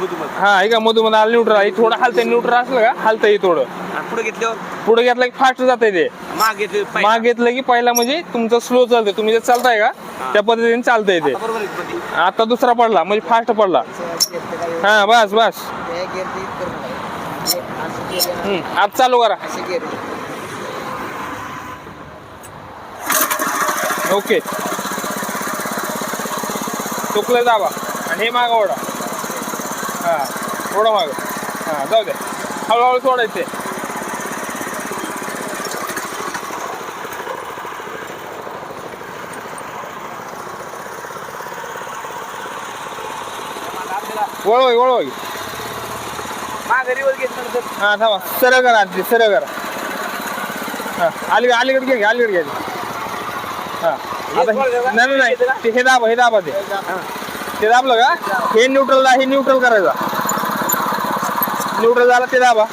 हा हे का मधून आलं न्यूट्रल हे थोडं हलतंय न्यूट्रल असलं का? हलतंय थोडं. पुढे घेतल्यावर? पुढे घेतलं की फास्ट जातंय ते. मागे ते पाय. माग घेतलं की पहिला म्हणजे तुमचं स्लो चालतंय. तुम्ही जे चालताय का त्या पद्धतीने चालतंय ते. बरोबर आहे मध्ये. आता दुसरा पडला म्हणजे फास्ट पडला. हा बस बस. हम्म, आता चालू करा. ओके. चुकलं दाबा आणि हे माग ओढा. हा ओढा माग. हा जाऊ दे हळूहळू सोडायचे. वळवय वळवय. मागे रिवर्स घेतल्यानंतर हा थांबा. सरळ करा आधी सरळ करा हा अलीकडे अलीकडे घ्या अलीकडे घ्या हा. आता हे- नाही नाही, हे दाबा हे दाबा ते. ते दाबलं का? हे न्यूट्रल हे न्यूट्रल करायचा. न्यूट्रल झाला ते दाबा.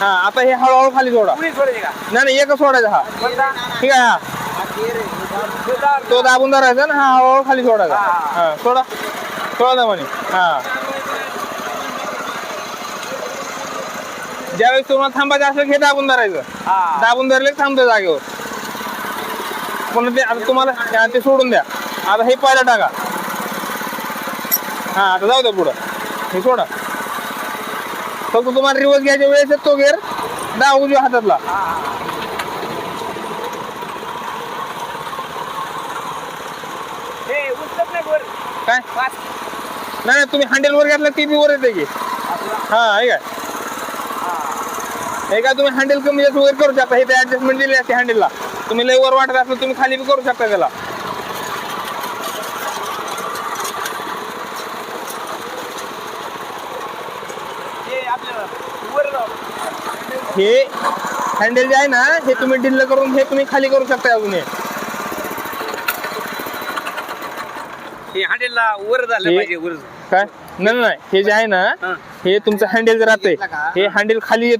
हा. आता हे हळूहळू खाली सोडा नाही नाही एकच सोडायचा हा? ठीक आहे हा? तो दाबून धरायचा ना हा हळूहळू खाली सोडायचा हा. सोडा. सोडा ना म्हणे. हा. ज्यावेळेस तुम्हाला थांबायचं असेल हे दाबून धरायचं. दाबून धरले थांबते जागेवर. पण ते आता तुम्हाला ते सोडून द्या. आता हे पहिला टाका. हा आता जाऊ द्या पुढं. हे सोडा. फक्त तुम्हाला रिवर्स घ्यायच्या वेळेस तो गेअर. दहा उजव्या हातातला. हे उचलत नाही वर. काय? पाच नाही नाही, तुम्ही हँडल वर घेतला ती बी वर येते की. हा हे काय हे काय तुम्ही हँडल कमी जास्त वगैरे करू शकता? हे ऍडजस्टमेंट दिली असते हँडलला तुम्ही लय वर वाटत असलं तुम्ही खाली बी करू शकता त्याला. हे हँडल जे आहे ना हे तुम्ही ढिल्ल करून हे तुम्ही खाली करू शकता अजून हे. हे हँडलला वर झालं हे- पाहिजे वर. काय? नाही हे जे आहे ना हा. तुमचं हँडल जे राहतंय हे हँडल खाली येत